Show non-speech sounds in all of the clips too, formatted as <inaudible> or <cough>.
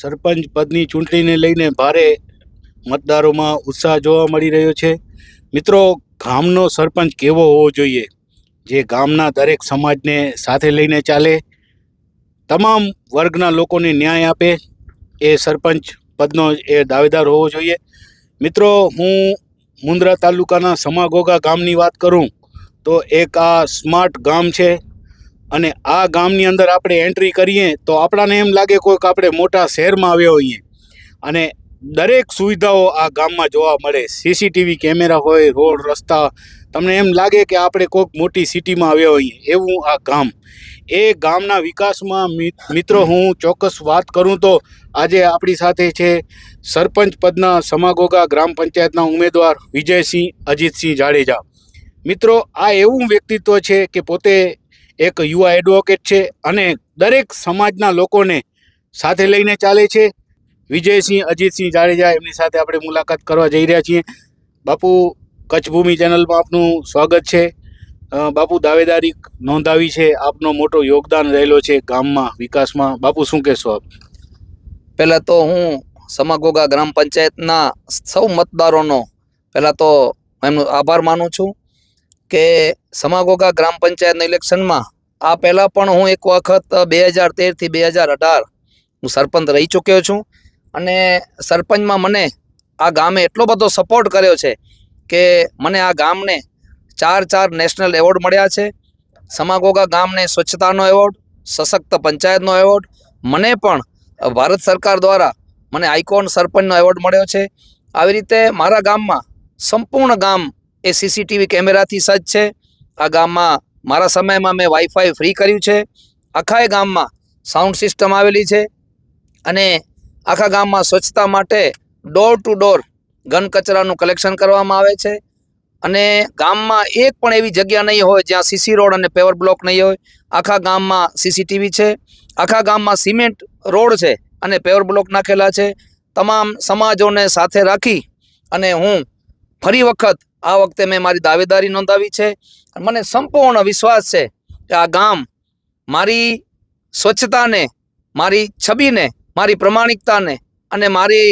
સરપંચ પદની ચૂંટણીને લઈને ભારે મતદારોમાં ઉત્સાહ જોવા મળી રહ્યો છે. મિત્રો, ગામનો સરપંચ કેવો હોવો જોઈએ? જે ગામના દરેક સમાજને સાથે લઈને ચાલે, તમામ વર્ગના લોકોને ન્યાય આપે, એ સરપંચ પદનો એ દાવેદાર હોવો જોઈએ. મિત્રો, હું મુન્દ્રા તાલુકાના સમાગોગા ગામની વાત કરું, તો એક આ સ્માર્ટ ગામ છે. અને આ ગામની અંદર આપણે એન્ટ્રી કરીએ તો આપણાને એમ લાગે કોઈક આપણે મોટા શહેરમાં આવ્યા હોઈએ. અને દરેક સુવિધાઓ આ ગામમાં જોવા મળે. સીસીટીવી કેમેરા હોય, રોડ, રસ્તા. તમને એમ લાગે કે આપણે કોઈક મોટી સિટીમાં આવ્યા હોઈએ. એવું આ ગામ. એ ગામના વિકાસમાં મિત્રો, હું ચોક્કસ વાત કરું તો આજે આપણી સાથે છે સરપંચ પદના સમાગોગા ગ્રામ પંચાયતના ઉમેદવાર વિજયસિંહ અજીતસિંહ જાડેજા. મિત્રો, આ એવું વ્યક્તિત્વ છે કે પોતે એક યુવા એડવોકેટ છે અને દરેક સમાજના લોકોને સાથે લઈને ચાલે છે. વિજયસિંહ, અજીતસિંહ જાડેજા એમની સાથે આપણે મુલાકાત કરવા જઈ રહ્યા છીએ. બાપુ, કચ્છભૂમિ ચેનલમાં આપનું સ્વાગત છે. બાપુ દાવેદારી નોંધાવી છે. આપનો મોટો યોગદાન રહેલો છે ગામમાં, વિકાસમાં. બાપુ, શું કહેશો આપ? પહેલાં તો હું સમાગોગા ગ્રામ પંચાયતના સૌ મતદારોનો પહેલાં તો એમનો આભાર માનું છું. કે સમાગોગા ગ્રામ પંચાયતના ઇલેક્શનમાં આ પહેલાં પણ હું એક વખત બે હજાર તેરથી બે હજાર અઢાર હું સરપંચ રહી ચૂક્યો છું. અને સરપંચમાં મને આ ગામે એટલો બધો સપોર્ટ કર્યો છે કે મને આ ગામને ચાર ચાર નેશનલ એવોર્ડ મળ્યા છે. સમાગોગા ગામને સ્વચ્છતાનો એવોર્ડ સશક્ત પંચાયતનો એવોર્ડ મને પણ ભારત સરકાર દ્વારા મને આઇકોન સરપંચનો એવોર્ડ મળ્યો છે. આવી રીતે મારા ગામમાં સંપૂર્ણ ગામ એ સીસીટીવી કેમેરાથી સજ્જ છે. આ ગામમાં મારા સમયમાં મેં વાઈફાઈ ફ્રી કર્યું છે. આખા એ ગામમાં સાઉન્ડ સિસ્ટમ આવેલી છે અને આખા ગામમાં સ્વચ્છતા માટે ડોર ટુ ડોર ઘન કચરાનું કલેક્શન કરવામાં આવે છે. અને ગામમાં એક પણ એવી જગ્યા નહીં હોય જ્યાં સીસી રોડ અને પેવર બ્લોક નહીં હોય. આખા ગામમાં સીસીટીવી છે. આખા ગામમાં સિમેન્ટ રોડ છે અને પેવર બ્લોક નાખેલા છે. તમામ સમાજોને સાથે રાખી અને હું ફરી વખત આ વખતે મેં મારી દાવેદારી નોંધાવી છે. મને સંપૂર્ણ વિશ્વાસ છે કે આ ગામ મારી સ્વચ્છતાને, મારી છબીને, મારી પ્રમાણિકતાને અને મારી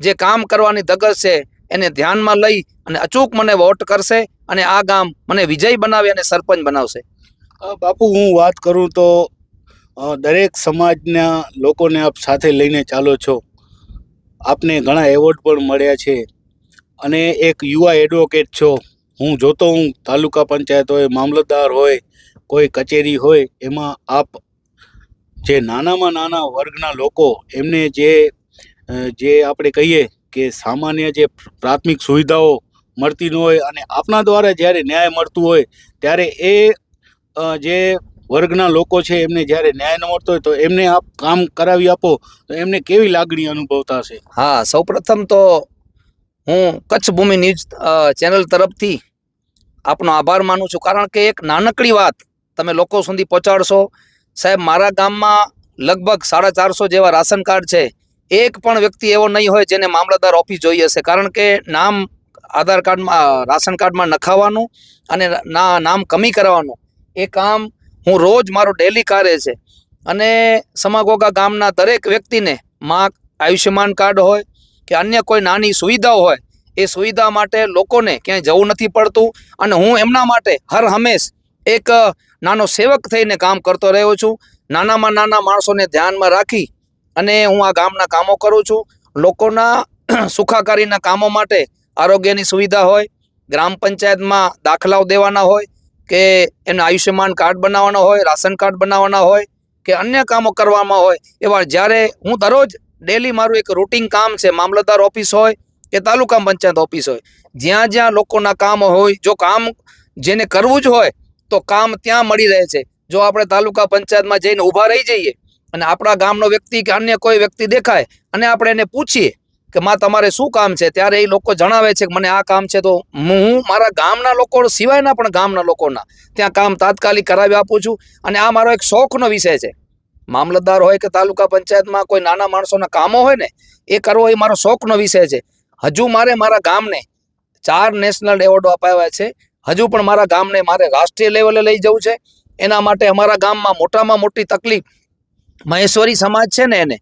જે કામ કરવાની ધગસ છે એને ધ્યાનમાં લઈ અને અચૂક મને વોટ કરશે અને આ ગામ મને વિજય બનાવી અને સરપંચ બનાવશે. બાપુ, હું વાત કરું તો દરેક સમાજના લોકોને આપ સાથે લઈને ચાલો છો. આપને ઘણા એવોર્ડ પણ મળ્યા છે. અને એક યુવા એડવોકેટ છો. હું જોતો હું, તાલુકા પંચાયત હોય, મામલતદાર હોય, કોઈ કચેરી હોય, એમાં આપ જે નાનામાં નાના વર્ગના લોકો, એમને જે જે આપણે કહીએ કે સામાન્ય જે પ્રાથમિક સુવિધાઓ મળતી ન હોય અને આપના દ્વારા જ્યારે ન્યાય મળતું હોય, ત્યારે એ જે વર્ગના લોકો છે, એમને જ્યારે ન્યાય ન મળતો હોય, તો એમને આપ કામ કરાવી આપો, તો એમને કેવી લાગણી અનુભવતા હશે? હા, સૌપ્રથમ તો હું કચ્છ ભૂમિ ન્યૂઝ ચેનલ તરફથી આપનો આભાર માનું છું. કારણ કે એક નાનકડી વાત તમે લોકો સુધી પહોંચાડશો. સાહેબ, મારા ગામમાં લગભગ સાડા ચારસો જેવા રાશન કાર્ડ છે. એક પણ વ્યક્તિ એવો નહીં હોય જેને મામલતદાર ઓફિસ જોઈ હશે. કારણ કે નામ આધાર કાર્ડમાં રાશન કાર્ડમાં નખાવાનું અને ના, નામ કમી કરાવવાનું. એ કામ હું રોજ મારો ડેલી કાર્ય છે. અને સમાગોગા ગામના દરેક વ્યક્તિને માં આયુષ્યમાન કાર્ડ હોય કે અન્ય કોઈ નાની સુવિધાઓ હોય, એ સુવિધા માટે લોકોને ક્યાંય જવું નથી પડતું. અને હું એમના માટે હર હંમેશ એક નાનો સેવક થઈને કામ કરતો રહ્યો છું. નાનામાં નાના માણસોને ધ્યાનમાં રાખી અને હું આ ગામના કામો કરું છું. લોકોના <clears throat> સુખાકારીના કામો માટે આરોગ્યની સુવિધા હોય, ગ્રામ પંચાયતમાં દાખલાઓ દેવાના હોય, કે એને આયુષ્યમાન કાર્ડ બનાવવાના હોય, રાશન કાર્ડ બનાવવાના હોય, કે અન્ય કામો કરવામાં હોય, એવા જ્યારે હું દરરોજ ડેલી મારું એક રૂટિન કામ છે, મામલતદાર ઓફિસ હોય કે તાલુકા પંચાયત ઓફિસ હોય, જ્યાં જ્યાં લોકોના કામ હોય, જો કામ જેને કરવું જ હોય, તો કામ ત્યાં મળી રહે છે. જો આપણે તાલુકા પંચાયતમાં જઈને ઊભા રહી જઈએ અને આપણા ગામનો વ્યક્તિ કે અન્ય કોઈ વ્યક્તિ દેખાય અને આપણે એને પૂછીએ કે, માં, તમારે શું કામ છે? ત્યારે એ લોકો જણાવે છે કે, મને આ કામ છે. તો હું મારા ગામના લોકો સિવાયના પણ ગામના લોકોના ત્યાં કામ તાત્કાલિક કરાવી આપું છું અને આ મારો એક શોખનો વિષય છે. મામલતદાર હોય કે તાલુકા પંચાયતમાં કોઈ નાના માણસોના કામો હોય ને, એ કરવો એ મારો શોખનો વિષય છે. હજુ મારે મારા ગામને ચાર નેશનલ એવોર્ડો અપાવ્યા છે. હજુ પણ મારા ગામને મારે રાષ્ટ્રીય લેવલે લઈ જવું છે. એના માટે અમારા ગામમાં મોટામાં મોટી તકલીફ મહેશ્વરી સમાજ છે ને એને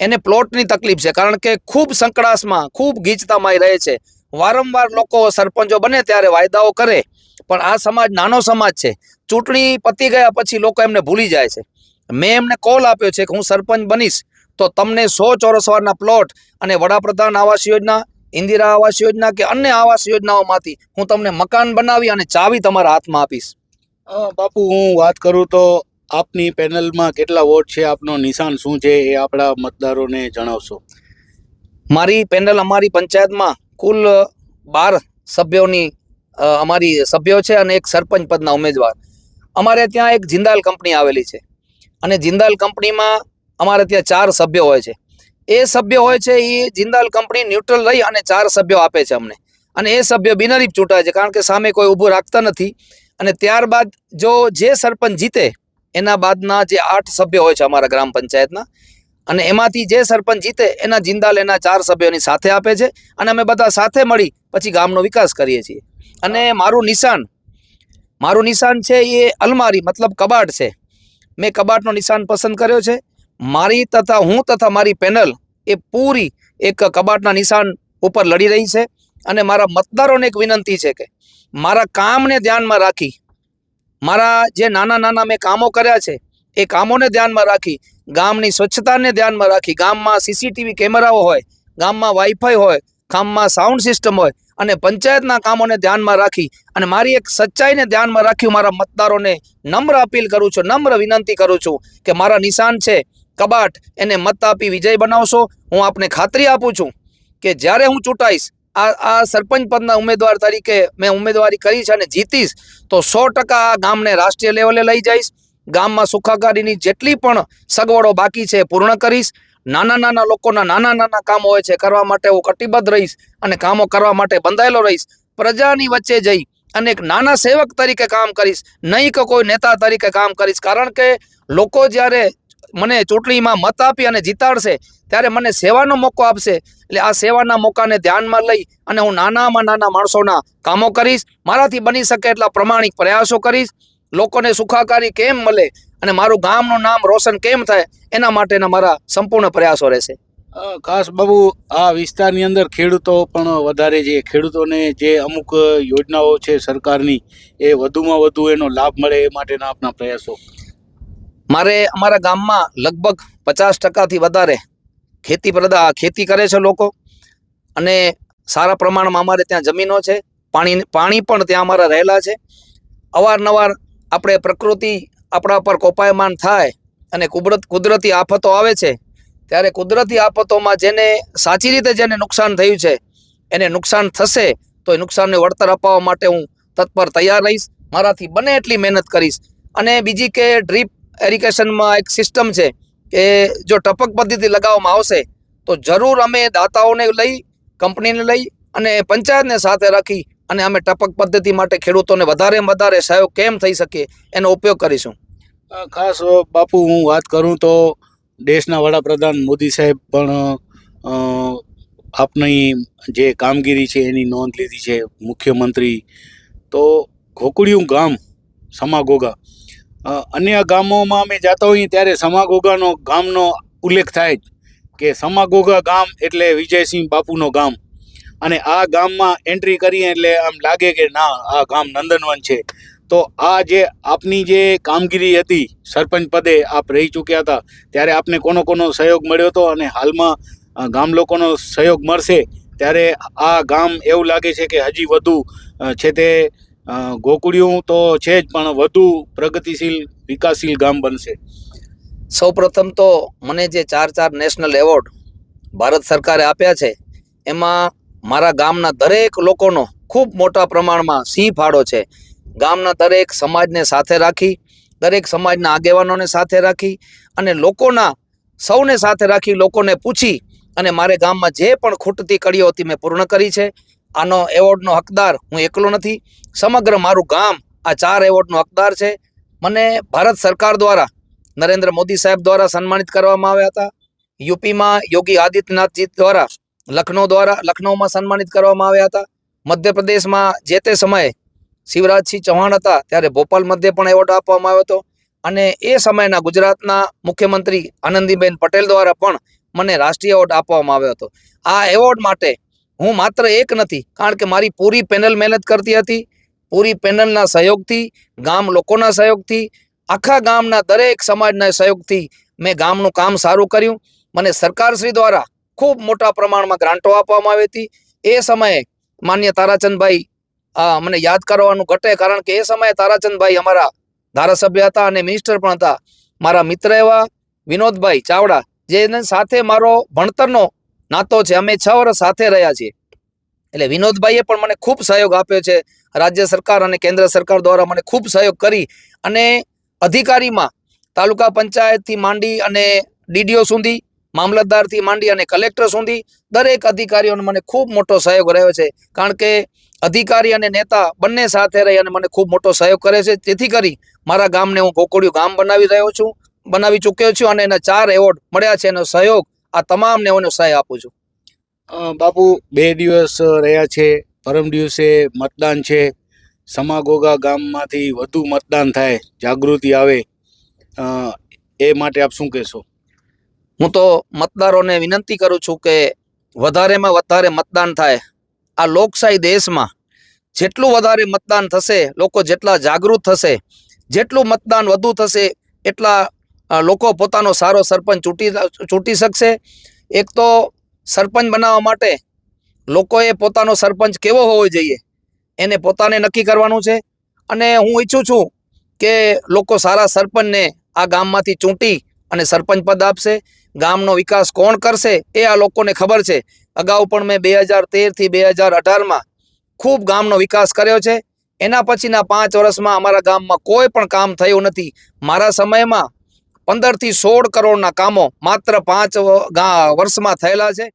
એને પ્લોટની તકલીફ છે. કારણ કે ખૂબ સંકળાશમાં, ખૂબ ગીચતામાં રહે છે. વારંવાર લોકો સરપંચો બને ત્યારે વાયદાઓ કરે, પણ આ સમાજ નાનો સમાજ છે. ચૂંટણી પતી ગયા પછી લોકો એમને ભૂલી જાય છે. મેં એમને કોલ આપ્યો છે કે હું સરપંચ બનીશ તો તમને સો ચોરસવારના પ્લોટ અને વડાપ્રધાન આવાસ યોજના ઇન્દિરા આવાસ યોજના કે અન્ય આવાસ યોજનાઓમાંથી હું તમને મકાન બનાવી અને ચાવી તમારા હાથમાં આપીશ. બાપુ હું વાત કરું તો આપની પેનલમાં કેટલા વોટ છે? આપનો નિશાન શું છે એ આપણા મતદારોને જણાવશો. મારી પેનલ અમારી પંચાયતમાં કુલ બાર સભ્યોની અમારી સભ્યો છે અને એક સરપંચ પદના ઉમેદવાર. અમારે ત્યાં એક જિંદાલ કંપની આવેલી છે. અને જિંદાલ કંપનીમાં અમારે ત્યાં ચાર સભ્યો હોય છે. એ સભ્ય હોય છે એ જિંદાલ કંપની ન્યુટ્રલ રહી અને ચાર સભ્યો આપે છે અમને. અને એ સભ્ય બિનરીફ ચૂંટાય છે, કારણ કે સામે કોઈ ઊભું રાખતા નથી. અને ત્યારબાદ જો જે સરપંચ જીતે, એના બાદના જે આઠ સભ્યો હોય છે અમારા ગ્રામ પંચાયતના. અને એમાંથી જે સરપંચ જીતે, એના જિંદાલ એના ચાર સભ્યોની સાથે આપે છે. અને અમે બધા સાથે મળી પછી ગામનો વિકાસ કરીએ છીએ. અને મારું નિશાન મારું નિશાન છે એ અલમારી, મતલબ કબાટ છે. મેં કબાટનો નિશાન પસંદ કર્યો છે. મારી તથા હું તથા મારી પેનલ એ પૂરી એક કબાટના નિશાન ઉપર લડી રહી છે અને મારા મતદારોને એક વિનંતી છે કે મારા કામને ધ્યાનમાં રાખી, મારા જે નાના નાના મેં કામો કર્યા છે, એ કામોને ધ્યાનમાં રાખી, ગામની સ્વચ્છતાને ધ્યાનમાં રાખી, ગામમાં સીસીટીવી કેમેરાઓ હોય, ગામમાં વાઈફાઈ હોય, ગામમાં સાઉન્ડ સિસ્ટમ હોય અને પંચાયતના કામોને ધ્યાનમાં રાખી અને મારી એક સચ્ચાઈને ધ્યાનમાં રાખી મારા મતદારોને નમ્ર અપીલ કરું છું, નમ્ર વિનંતી કરું છું કે મારા નિશાન છે, કબાટ એને મત આપી વિજય બનાવશો. હું આપને ખાતરી આપું છું કે જ્યારે હું ચૂંટાઈશ, આ આ સરપંચ પદના ઉમેદવાર તરીકે મેં ઉમેદવારી કરી છે અને જીતીશ, તો સો ટકા આ ગામને રાષ્ટ્રીય લેવલે લઈ જઈશ. ગામમાં સુખાકારીની જેટલી પણ સગવડો બાકી છે પૂર્ણ કરીશ. નાના નાના લોકોના નાના નાના કામો હોય છે, કરવા માટે હું કટિબદ્ધ રહીશ અને કામો કરવા માટે બંધાયેલો રહીશ. પ્રજાની વચ્ચે જઈ અને એક નાના સેવક તરીકે કામ કરીશ, નહીં કે કોઈ નેતા તરીકે કામ કરીશ. કારણ કે લોકો જ્યારે મને ચૂંટણીમાં મત આપી અને જીતાડશે, ત્યારે મને સેવાનો મોકો આપશે. એટલે આ સેવાના મોકાને ધ્યાનમાં લઈ અને હું નાનામાં નાના માણસોના કામો કરીશ. મારાથી બની શકે એટલા પ્રમાણિક પ્રયાસો કરીશ. લોકોને સુખાકારી કેમ મળે અને મારું ગામનું નામ રોશન કેમ થાય એના માટેના મારા સંપૂર્ણ પ્રયાસો રહેશે. ખાસ બાબુ આ વિસ્તારની અંદર ખેડૂતો પણ વધારે છે. ખેડૂતોને જે અમુક યોજનાઓ છે સરકારની એ વધુમાં વધુ એનો લાભ મળે એ માટેના આપના પ્રયાસો. મારે અમારા ગામમાં લગભગ પચાસ ટકાથી વધારે ખેતી પ્રદા ખેતી કરે છે લોકો. અને સારા પ્રમાણમાં અમારે ત્યાં જમીનો છે. પાણી પાણી પણ ત્યાં અમારા રહેલા છે. અવારનવાર આપણે પ્રકૃતિ આપણા પર કોપાયમાન થાય અને કુદરત કુદરતી આફતો આવે છે, ત્યારે કુદરતી આફતોમાં જેને સાચી રીતે જેને નુકસાન થયું છે, એને નુકસાન થશે તો એ નુકસાનને વળતર અપાવવા માટે હું તત્પર તૈયાર રહીશ, મારાથી બને એટલી મહેનત કરીશ. અને બીજી કે ડ્રીપ એરિગેશનમાં એક સિસ્ટમ છે કે જો ટપક પદ્ધતિ લગાવવામાં આવશે, તો જરૂર અમે દાતાઓને લઈ, કંપનીને લઈ અને પંચાયતને સાથે રાખી અને અમે ટપક પદ્ધતિ માટે ખેડૂતોને વધારે વધારે સહયોગ કેમ થઈ શકે એનો ઉપયોગ કરીશું. ખાસ બાપુ, હું વાત કરું તો દેશના વડાપ્રધાન મોદી સાહેબ પણ આપની જે કામગીરી છે એની નોંધ લીધી છે મુખ્યમંત્રી. તો ઘોકડિયું ગામ, સમાગોગા. અન્ય ગામોમાં અમે જતા હોઈએ ત્યારે સમાગોગાનો ગામનો ઉલ્લેખ થાય જ કે સમાગોગા ગામ એટલે વિજયસિંહ બાપુનો ગામ. અને આ ગામમાં એન્ટ્રી કરીએ એટલે આમ લાગે કે ના, આ ગામ નંદનવન છે. તો આ જે આપની જે કામગીરી હતી, સરપંચ પદે આપ રહી ચૂક્યા હતા, ત્યારે આપને કોનો કોનો સહયોગ મળ્યો હતો અને હાલમાં ગામ લોકોનો સહયોગ મળશે, ત્યારે આ ગામ એવું લાગે છે કે હજી વધુ છે તે ગોકુળિયું તો છે જ, પણ વધુ પ્રગતિશીલ, વિકાસશીલ ગામ બનશે. સૌપ્રથમ તો મને જે ચાર ચાર નેશનલ એવોર્ડ ભારત સરકારે આપ્યા છે, એમાં મારા ગામના દરેક લોકોનો ખૂબ મોટા પ્રમાણમાં સિંહ ફાળો છે. ગામના દરેક સમાજને સાથે રાખી, દરેક સમાજના આગેવાનોને સાથે રાખી અને લોકોના સૌને સાથે રાખી લોકોને પૂછી અને મારે ગામમાં જે પણ ખૂટતી કડીઓ હતી મેં પૂર્ણ કરી છે. આનો એવોર્ડનો હકદાર હું એકલો નથી. સમગ્ર મારું ગામ આ ચાર એવોર્ડનો હકદાર છે. મને ભારત સરકાર દ્વારા, નરેન્દ્ર મોદી સાહેબ દ્વારા સન્માનિત કરવામાં આવ્યા હતા. યુપીમાં યોગી આદિત્યનાથજી દ્વારા લખનૌ દ્વારા, લખનૌમાં સન્માનિત કરવામાં આવ્યા હતા. મધ્યપ્રદેશમાં જે તે સમયે શિવરાજસિંહ ચૌહાણ હતા, ત્યારે ભોપાલ મધ્ય પણ એવોર્ડ આપવામાં આવ્યો હતો. અને એ સમયના ગુજરાતના મુખ્યમંત્રી આનંદીબેન પટેલ દ્વારા પણ મને રાષ્ટ્રીય એવોર્ડ આપવામાં આવ્યો હતો. આ એવોર્ડ માટે હું માત્ર એક નથી, કારણ કે મારી પૂરી પેનલ મહેનત કરતી હતી, પૂરી પેનલના સહયોગથી, ગામ લોકોના સહયોગથી, આખા ગામના દરેક સમાજના સહયોગથી મેં ગામનું કામ સારું કર્યું. મને સરકારશ્રી દ્વારા ખૂબ મોટા પ્રમાણમાં ગ્રાન્ટો આપવામાં આવી હતી. એ સમયે માન્ય તારાચંદભાઈ મને યાદ કરવાનું ઘટે કારણ કે એ સમયે તારાચંદભાઈ અમારા ધારાસભ્ય હતા અને મિનિસ્ટર પણ હતા. મારા મિત્ર એવા વિનોદભાઈ ચાવડા, જેને સાથે મારો ભણતરનો નાતો છે. અમે છ વર્ષ સાથે રહ્યા છીએ. એટલે વિનોદભાઈએ પણ મને ખૂબ સહયોગ આપ્યો છે. રાજ્ય સરકાર અને કેન્દ્ર સરકાર દ્વારા મને ખૂબ સહયોગ કરી અને અધિકારીમાં તાલુકા પંચાયતથી માંડી અને ડીડીઓ સુધી મામલતદારથી માંડી અને કલેક્ટર સુધી દરેક અધિકારીઓનો મને ખૂબ મોટો સહયોગ રહ્યો છે. કારણ કે અધિકારી અને નેતા બંને સાથે રહી અને મને ખૂબ મોટો સહયોગ કરે છે. જેથી કરી મારા ગામને હું ગોકુળિયું ગામ બનાવી રહ્યો છું, બનાવી ચૂક્યો છું અને એના ચાર એવોર્ડ મળ્યા છે. એનો સહયોગ આ તમામને હું સહાય આપું છું. બાપુ, બે દિવસ રહ્યા છે. પરમ દિવસે મતદાન છે. સમાગોગા ગામમાંથી વધુ મતદાન થાય, જાગૃતિ આવે. એ માટે આપ શું કહેશો? હું તો મતદારોને વિનંતી કરું છું કે વધારેમાં વધારે મતદાન થાય. આ લોકશાહી દેશમાં જેટલું વધારે મતદાન થશે, લોકો જેટલા જાગૃત થશે, જેટલું મતદાન વધુ થશે, એટલા લોકો પોતાનો સારો સરપંચ ચૂંટી ચૂંટી શકશે. એક તો સરપંચ બનાવવા માટે લોકોએ પોતાનો સરપંચ કેવો હોવો જોઈએ, એને પોતાને નક્કી કરવાનું છે. અને હું ઈચ્છું છું કે લોકો સારા સરપંચને આ ગામમાંથી ચૂંટી અને સરપંચ પદ આપશે. ગામનો વિકાસ કોણ કરશે એ આ લોકોને ખબર છે. અગાઉ પણ મેં બે હજાર તેરથી બે હજાર અઢારમાં ખૂબ ગામનો વિકાસ કર્યો છે. એના પછીના પાંચ વર્ષમાં અમારા ગામમાં કોઈ પણ કામ થયું નથી. મારા સમયમાં પંદરથી સોળ કરોડના કામો માત્ર પાંચ વર્ષમાં થયેલા છે.